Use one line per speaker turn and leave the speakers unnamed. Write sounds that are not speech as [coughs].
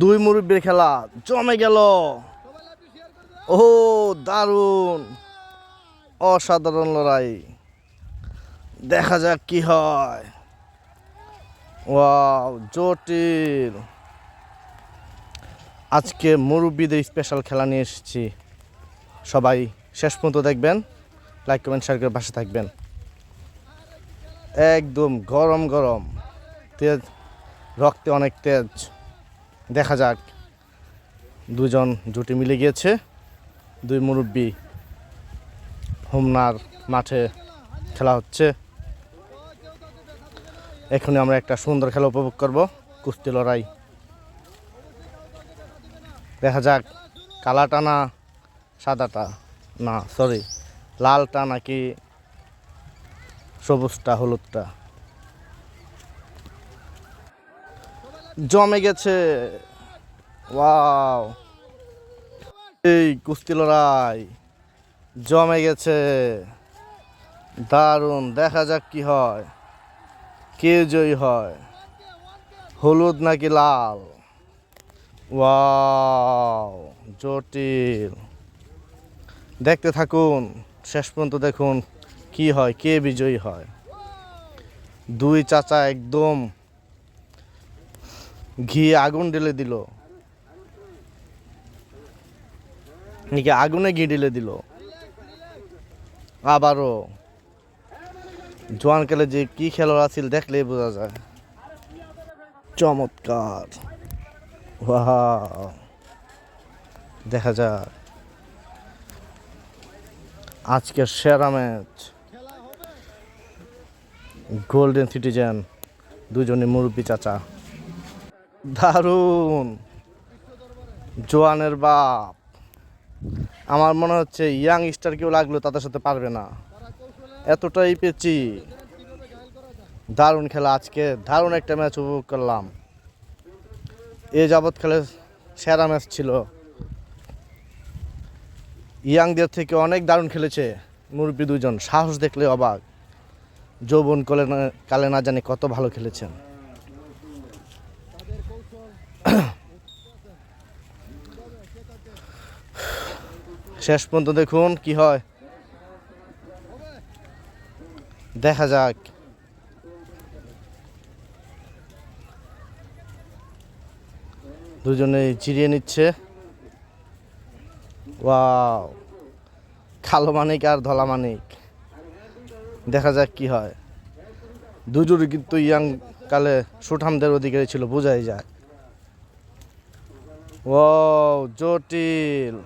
দুই মুরব্বীর খেলা জমে গেল। ও, দারুণ। অসাধারণ লড়াই। দেখা যাক কি হয়। ওয়াও, জটিল। আজকে মুরব্বীদের স্পেশাল খেলা নিয়ে এসেছি। সবাই শেষ পর্যন্ত দেখবেন লাইক কমেন্ট শেয়ার করে পাশে থাকবেন। একদম গরম গরম। তেজ, রক্তে অনেক তেজ। দেখা যাক। দুজন জুটি মিলে গিয়েছে। দুই মুরব্বী হোমনার মাঠে খেলা হচ্ছে। এখনই আমরা একটা সুন্দর খেলা উপভোগ করব, কুস্তি লড়াই। দেখা যাক, কালাটা না সাদাটা? না সরি লালটা নাকি সবুজটা, হলুদটা? জমে গেছে। ওয়াও। এই কুস্তি লড়াই জমে গেছে। দারুণ, দেখা যাক কি হয়। কে জয়ী হয়? হলুদ নাকি লাল? ওয়াও, জটিল। দেখতে থাকুন, শেষ পর্যন্ত দেখুন কি হয়, কে বিজয়ী হয়? দুই চাচা একদম ঘি আগুন ঢেলে দিল। নাকি আগুনে ঘি ঢেলে দিল। আবারও। জোয়ান জোয়ানকালে যে কি খেলোয়াড় আছিল দেখলেই বোঝা যায়। চমৎকার। দেখা যাক। আজকের সেরা ম্যাচ। গোল্ডেন সিটিজেন দুজনে মুরব্বী চাচা। দারুণ। জোয়ানের বাপ। আমার মনে হচ্ছে ইয়াং স্টার কেউ লাগল তাদের সাথে পারবে না। এতটাই পেয়েছি দারুণ খেলা আজকে। দারুণ একটা ম্যাচ উপভোগ করলাম। এ যাবৎ খেলে সেরা ম্যাচ ছিল। ইয়াংদের থেকে অনেক দারুণ খেলেছে মুরব্বী দুজন। সাহস দেখলে অবাক। যৌবন কলে কালে না জানি কত ভালো খেলেছেন। [coughs] শেষ পর্যন্ত দেখুন কি হয়। দেখা যাক। দুজনে চিরিয়ে নিচ্ছে। ওয়াও। কালো মানিক আর ধলা মানিক। দেখা যাক কি হয়। দুজনই কিন্তু ইয়াং কালে সুঠামদের অধিকারী ছিল, বোঝাই যায়। ও জটিল।